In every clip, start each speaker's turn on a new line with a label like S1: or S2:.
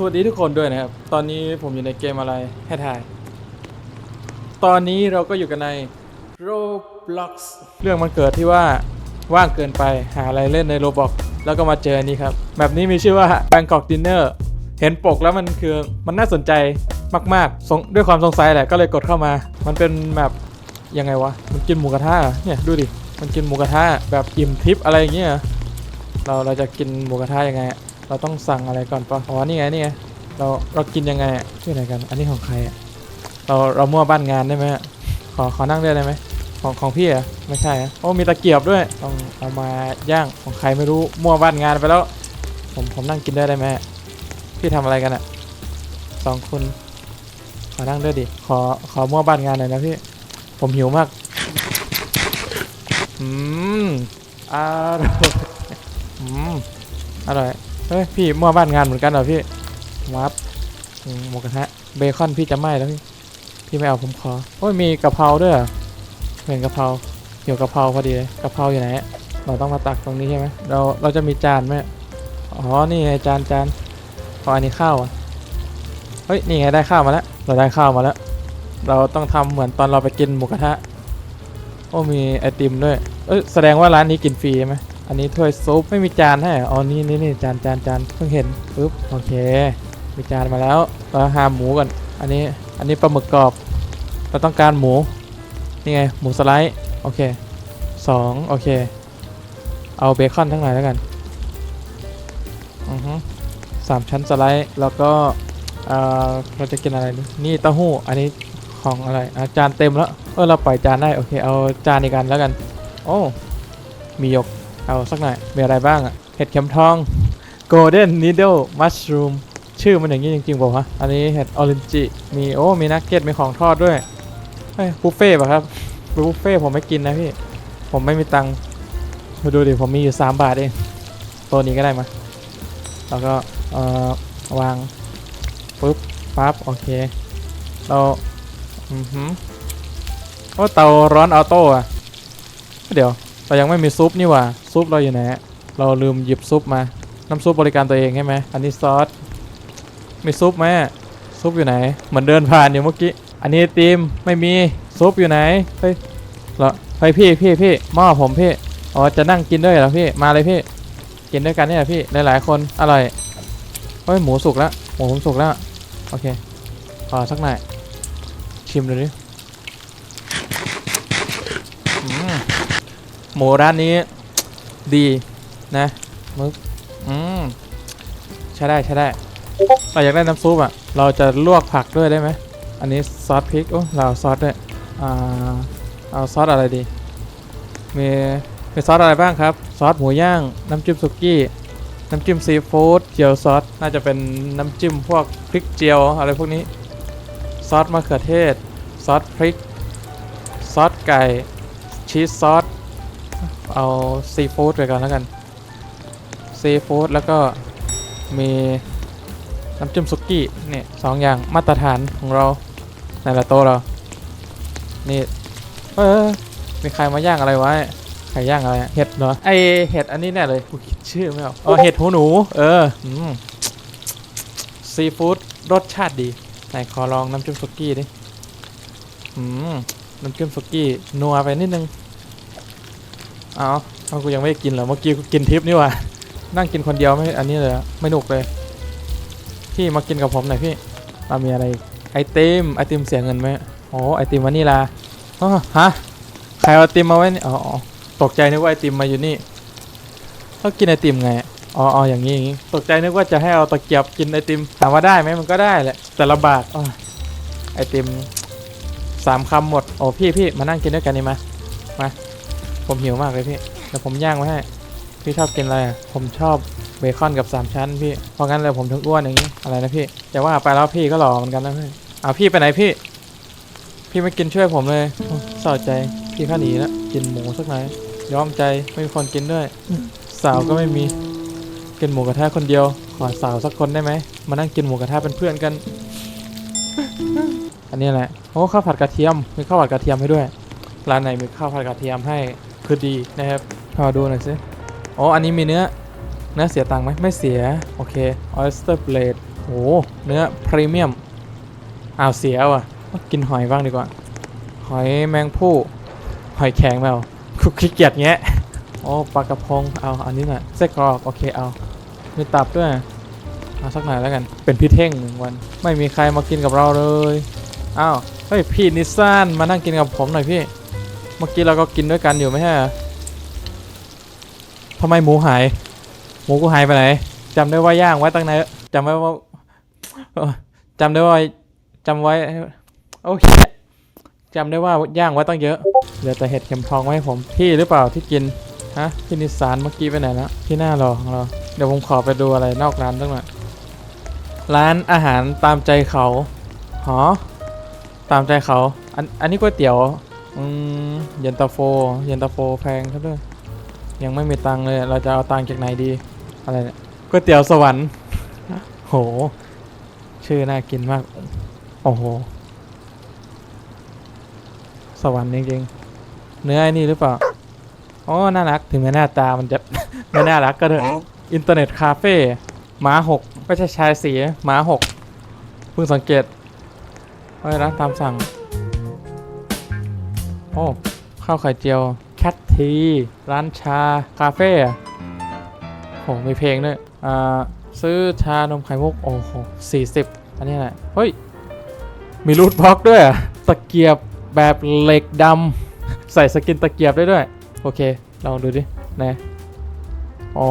S1: สวัสดีทุกคนด้วยนะครับ ตอนนี้ผมอยู่ในเกมอะไรให้ถ่าย ตอนนี้เราก็อยู่กันใน Roblox เรื่องมันเกิดที่ว่าว่างเกินไปหาอะไรเล่นใน Roblox แล้วก็มาเจออันนี้ครับ แบบนี้มีชื่อว่า Bangkok Dinner เห็นปกแล้วมันคือมันน่าสนใจมากๆด้วยความสงสัยแหละก็เลยกดเข้ามา มันเป็นแบบยังไงวะ มันกินหมูกระทะเนี่ยดูดิ มันกินหมูกระทะแบบอิ่มทิพย์อะไรอย่างเงี้ย เราเราจะกินหมูกระทะยังไง เราต้องสั่งอะไรก่อนปะอ๋อนี่ไงนี่ไงเราเรากินยังไงอะชื่ออะไรกันอันนี้ของใครอะเราเรามั่วบ้านงานได้ไหมอะขอขอนั่งได้เลยไหมของของพี่อะไม่ใช่อะโอ้มีตะเกียบด้วยต้องเอามาย่างของใครไม่รู้มั่วบ้านงานไปแล้ว ผมผมนั่งกินได้ได้ไหมพี่ทำอะไรกันอะสองคนขอนั่งด้วยดิขอขอมั่วบ้านงานหน่อยนะพี่ผมหิวมากอืมอร่อยอืมอร่อย เฮ้ยพี่มั่วบ้านงานเหมือนกันเหรอพี่วับหมูกระทะเบคอนพี่จะไหม้แล้วพี่พี่ไม่เอาผมขอโอ้ยมีกะเพราด้วยเหรอเห็นกะเพราเกี่ยวกะเพราพอดีเลยกะเพราอยู่ไหนอะเราต้องมาตักตรงนี้ใช่ไหมเราเราจะมีจานไหมอ๋อนี่ไงจานจานพออันนี้ข้าวอะเฮ้ยนี่ไงได้ข้าวมาแล้วเราได้ข้าวมาแล้ว เราต้องทำเหมือนตอนเราไปกินหมูกระทะโอ้มีไอติมด้วยเอ้ยแสดงว่าร้านนี้กินฟรีใช่ไหม อันนี้ถ้วยซุปไม่มีจานให้อ๋อนี่นี่นี่จานจานจานเพิ่งเห็นปึ๊บโอเค มีจานมาแล้วเราหาหมูก่อนอันนี้อันนี้ปลาหมึกกรอบเราต้องการหมูนี่ไงหมูสไลด์โอเคสองโอเค เอาเบคอนทั้งหลายแล้วกันอือฮึสามชั้นสไลด์แล้วก็เออเราจะกินอะไรดีนี่เต้าหู้อันนี้ของอะไรอาจานเต็มแล้วเออเราปล่อยจานได้โอเคเอาจานอีกอันแล้วกัน โอ้มีหยก เอาสักหน่อย มีอะไรบ้างอะเห็ดเข็มทอง golden needle mushroom ชื่อมันอย่างนี้จริงๆบอกวะ อันนี้เห็ดออรินจิ มีโอ้ มีนักเก็ต มีของทอดด้วยเฮ้ยบุฟเฟ่ป่ะครับบุฟเฟ่ผมไม่กินนะพี่ ผมไม่มีตังค์มาดูดิ ผมมีอยู่ 3 บาทเอง ตัวนี้ก็ได้มา แล้วก็เอ่อวางปุ๊บปั๊บ โอเค เราอือหือโอ้เตาร้อนออโต้อะเดี๋ยว เรายังไม่มีซุปนี่ว่าซุปเราอยู่ไหนเราลืมหยิบซุปมา น้ำซุปบริการตัวเองใช่ไหมอันนี้ซอสมีซุปไหมซุปอยู่ไหน เหมือนเดินผ่านอยู่เมื่อกี้ อันนี้ติมไม่มีซุปอยู่ไหนเฮ้ยเรอเฮ้ยพี่พี่พี่หม้อผมพี่อ๋อจะนั่งกินด้วยเหรอพี่มาเลยพี่กินด้วยกันนี่ยพี่หลายๆคนอร่อยเฮ้ยหมูสุกแล้วหมูผมสุกแล้วโอเคขอสักหน่อยชิมดูดิอืม หมูร้านนี้ดีนะมึกอืมใช้ได้ใช้ได้เราอยากได้น้ำซุปอะ เราจะลวกผักด้วยได้ไหม อันนี้ซอสพริก โอ้เราเอาซอสด้วยอ่าเอาซอสอะไรดี มีมีซอสอะไรบ้างครับ ซอสหมูย่าง น้ำจิ้มสุกี้ น้ำจิ้มซีฟู้ดเจียวซอส น่าจะเป็นน้ำจิ้มพวกพริกเจียวอะไรพวกนี้ ซอสมะเขือเทศ ซอสพริก ซอสไก่ ชีสซอส เอาซีฟู้ดไปก่อนแล้วกันซีฟู้ดแล้วก็มีน้ำจิ้มสุกี้นี่สองอย่างมาตรฐานของเราในละโต๊ะเรา นี่เออมีใครมาย่างอะไรไว้ใครย่างอะไรอะเห็ดเหรอไอเห็ดอันนี้แน่เลยกูคิดชื่อไม่ออกอ๋อเห็ดหูหนู เอออืมซีฟู้ดรสชาติดีไหนขอลองน้ำจิ้มสุกี้ดิอืมน้ำจิ้มสุกี้นัวไปนิดนึง เอาเอากูยังไม่ได้กินเหรอเมื่อกี้กูกินทิปนี่ว่านั่งกินคนเดียวไม่อันนี้เลยไม่หนุกเลย พี่มากินกับผมหน่อยพี่เรามีอะไรอีกไอติมไอติมเสียเงินไหมโอ้ไอติมวานิลาอ๋อฮะใครเอาไอติมมาไว้นี่อ๋อตกใจนึกว่าไอติมมาอยู่นี่ต้องกินไอติมไงอ๋ออ๋ออย่างนี้อย่างนี้ตกใจนึกว่าจะให้เอาตะเกียบกินไอติมถามว่าได้ไหมมันก็ได้แหละแต่ละบาทอ๋อไอติมสามคำหมดโอ้พี่พี่มานั่งกินด้วยกันนี่มามา ผมหิวมากเลยพี่เดี๋ยวผมย่างไว้ให้พี่ชอบกินอะไรผมชอบเบคอนกับสามชั้นพี่เพราะงั้นเลยผมถึงอ้วนอย่างนี้อะไรนะพี่อย่ว่าไปแล้วพี่ก็หล่อเหมือนกันนะพี่อ้าพี่ไปไหนพี่ พี่ไม่กินช่วยผมเลยโอ้เศร้าใจพี่ข้าหนีแล้วกินหมูสักหน่อยยอมใจไม่มีคนกินด้วย สาวก็ไม่มีกินหมูกระทะคนเดียว ขอสาวสักคนได้ไหมมานั่งกินหมูกระทะเป็นเพื่อนกัน อันนี้แหละโอ้ข้าวผัดกระเทียมมีข้าวผัดกระเทียมให้ด้วยร้านไหนมีข้าวผัดกระเทียมให้ คือดีนะครับพอดูหน่อยสิอ๋ออันนี้มีเนื้อ เนื้อเสียตังค์ไหมไม่เสีย โอเค oyster blade โอ้เนื้อพรีเมียมอ้าวเสียว่ะกินหอยบ้างดีกว่า หอยแมงผู้หอยแข็งแมวคุกขี้เกียจแงะโอ้ปลากระพงเอาอันนี้หน่อยไส้กรอกโอเคเอามีตับด้วยเอาสักหน่อยแล้วกัน เป็นพี่เท่งหนึ่งวัน ไม่มีใครมากินกับเราเลย อ้าว เฮ้ย พี่นิสซานมานั่งกินกับผมหน่อยพี่ เมื่อกี้เราก็กินด้วยกันอยู่ไม่ใช่เหรอทำไมหมูหาย หมูกูหายไปไหนจำได้ว่าย่างไว้ตั้งไหนจำไว้ว่าจำได้ว่าจำไว้โอเคจำได้ว่าย่างไว้ตั้งเยอะเหลือแต่เห็ดเข็มทองไว้ให้ผมพี่หรือเปล่าที่กินฮะพี่นิสานเมื่อกี้ไปไหนแล้วที่หน้ารอของเราเดี๋ยวผมขอไปดูอะไรนอกร้านสักหน่อยร้านอาหารตามใจเขาหอตามใจเขาอันอันนี้ก๋วยเตี๋ยว อืมเย็นตาโฟเย็นตาโฟแพงครับด้วยยังไม่มีตังเลย เราจะเอาตังจากไหนดี อะไรเนี่ยก๋วยเตี๋ยวสวรรค์โห ชื่อน่ากินมาก โอ้โห สวรรค์จริงๆเนื้อไอ้นี่หรือเปล่าอ๋อน่ารัก ถึงแม้หน้าตามันจะ ไม่น่ารักก็เถอะ อินเทอร์เน็ตคาเฟ่หมาหกไม่ใช่ชายสีหมาหกเพิ่งสังเกตเอ้ยร้านตามสั่ง อ้ข้าวไข่เจียวแคททีร้านชา คาเฟ่โหมีเพลงด้วยอ่าซื้อชานมไข่มุกโอ้โหสี่สิบอันนี้แหละเฮ้ย มีรูทบล็อกด้วยตะเกียบแบบเหล็กดำใส่สกินตะเกียบได้ด้วย โอเค ลองดูดินะอ๋อ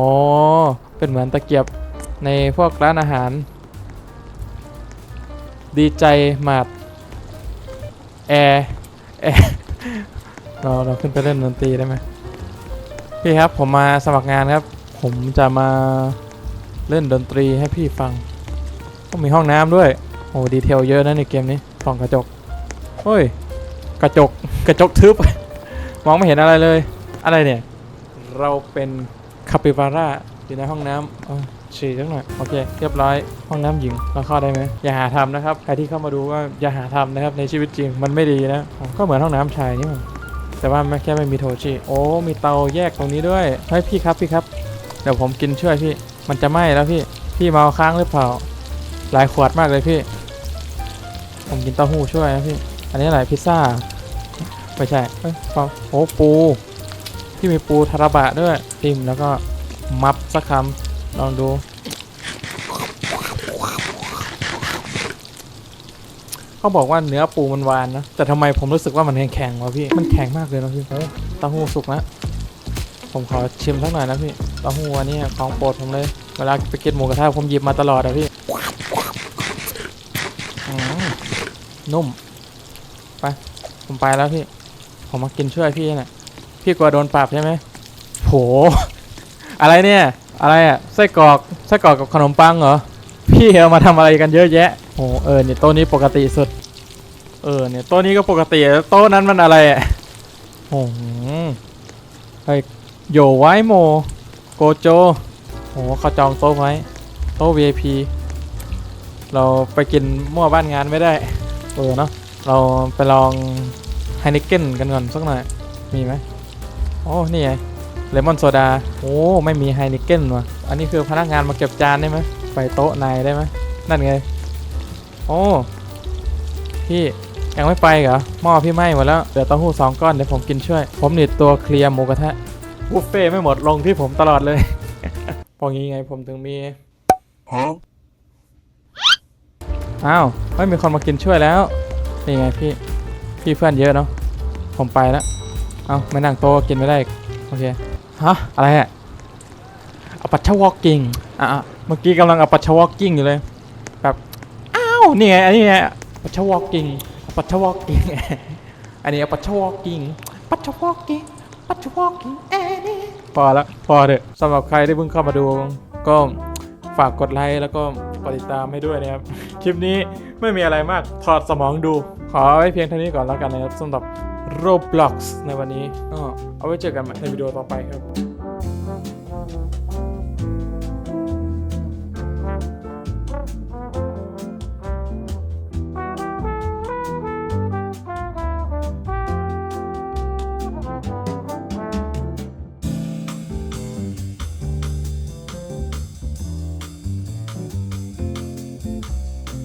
S1: เป็นเหมือนตะเกียบในพวกร้านอาหาร ดีใจหมาดแอร์แอร์ เราเราขึ้นไปเล่นดนตรีได้ไหมพี่ครับผมมาสมัครงานครับ ผมจะมาเล่นดนตรีให้พี่ฟังต้องมีห้องน้ำด้วยโอ้ดีเทลเยอะนะในเกมนี้ส่องกระจกเฮ้ยกระจกกระจกทึบ มองไม่เห็นอะไรเลย อะไรเนี่ย เราเป็นคาปิบาร่าอยู่ในห้องน้ำเอาฉี่สักหน่อยโอเคเรียบร้อยห้องน้ำหญิงเราเข้าได้ไหมอย่าหาทำนะครับใครที่เข้ามาดูว่าอย่าหาทำนะครับในชีวิตจริงมันไม่ดีนะก็เหมือนห้องน้ำชายนี่มัน แต่ว่าไม่แค่ไม่มีโทชิโอ้มีเตาแยกตรงนี้ด้วยเฮ้ยพี่ครับพี่ครับ เดี๋ยวผมกินช่วยพี่ มันจะไหม้แล้วพี่ พี่เมาค้างหรือเปล่า หลายขวดมากเลยพี่ ผมกินเต้าหู้ช่วยนะพี่ อันนี้อะไรพิซซ่า ไม่ใช่เอ้ยเปล่าโอ้ปู ที่มีปูทาราบะด้วยติมแล้วก็มับสักคำลองดู เขาบอกว่าเนื้อปูมันหวานนะ แต่ทำไมผมรู้สึกว่ามันแข็งๆวะพี่ มันแข็งมากเลยนะพี่โอ้เต้าหู้สุกแล้วผมขอชิมสักหน่อยนะพี่ เต้าหู้อันนี้ของโปรดผมเลย เวลาไปกินหมูกระทะผมหยิบมาตลอดอะพี่นุ่ม ไป ผมไปแล้วพี่ ผมมากินช่วยพี่น่ะพี่กลัวโดนปรับใช่ไหมโห อะไรเนี่ย อะไรอะไส้กรอก ไส้กรอกกับขนมปังเหรอ พี่เอามาทำอะไรกันเยอะแยะโหเออเนี่ยโต๊ะนี้ปกติสุด เออเนี่ยโต๊ะนี้ก็ปกติแล้วโต๊ะนั้นมันอะไรอะโอ้โหเฮ้ยโยไวโมโกโจโหเขาจองโต๊ะไว้โต๊ะ VIP เราไปกินมั่วบ้านงานไม่ได้ เออเนาะเราไปลองไฮนิเก้นกันก่อนสักหน่อย มีไหมโอ้นี่ไงเลมอนโซดา โอ้ ไม่มีไฮนิเก้นว่ะ อันนี้คือพนักงานมาเก็บจานได้ไหม ไปโต๊ะนายได้ไหมนั่นไง โอ้พี่ยังไม่ไปเหรอหม้อพี่ไหม้หมดแล้วเดี๋ยวเต้าหู้สองก้อนเดี๋ยวผมกินช่วย ผมนี่ตัวเคลียร์หมูกระทะบุฟเฟ่ต์ไม่หมดลงที่ผมตลอดเลย พองี้ไงผมถึงมี
S2: Huh?
S1: อ้าวไม่มีคนมากินช่วยแล้ว นี่ไงพี่ พี่เพื่อนเยอะเนาะผมไปแล้ว เอ้าไม่นั่งโต๊ะกินไม่ได้อีกโอเค ฮะ อะไรอะเอาปัชชวอกกิ้งอะอะเมื่อกี้กำลังเอาปัชชวอกกิ้งอยู่เลยแบบอ้าวนี่ไงอันนี้ไงปัชชวอกกิ้งปัชชวอกกิ้งอันนี้เอาปัชชวอกกิ้งปัชชวอกกิ้งปัชชวอกกิ้งเอ้นี่พอละพอเถอะสำหรับใครที่เพิ่งเข้ามาดู ก็ฝากกดไลค์แล้วก็กดติดตามให้ด้วยนะครับ คลิปนี้ไม่มีอะไรมากถอดสมองดู ขอไว้เพียงเท่านี้ก่อนแล้วกันนะครับสำหรับ Roblox ในวันนี้ก็เอาไว้เจอกันใหม่ในวิดีโอต่อไปครับ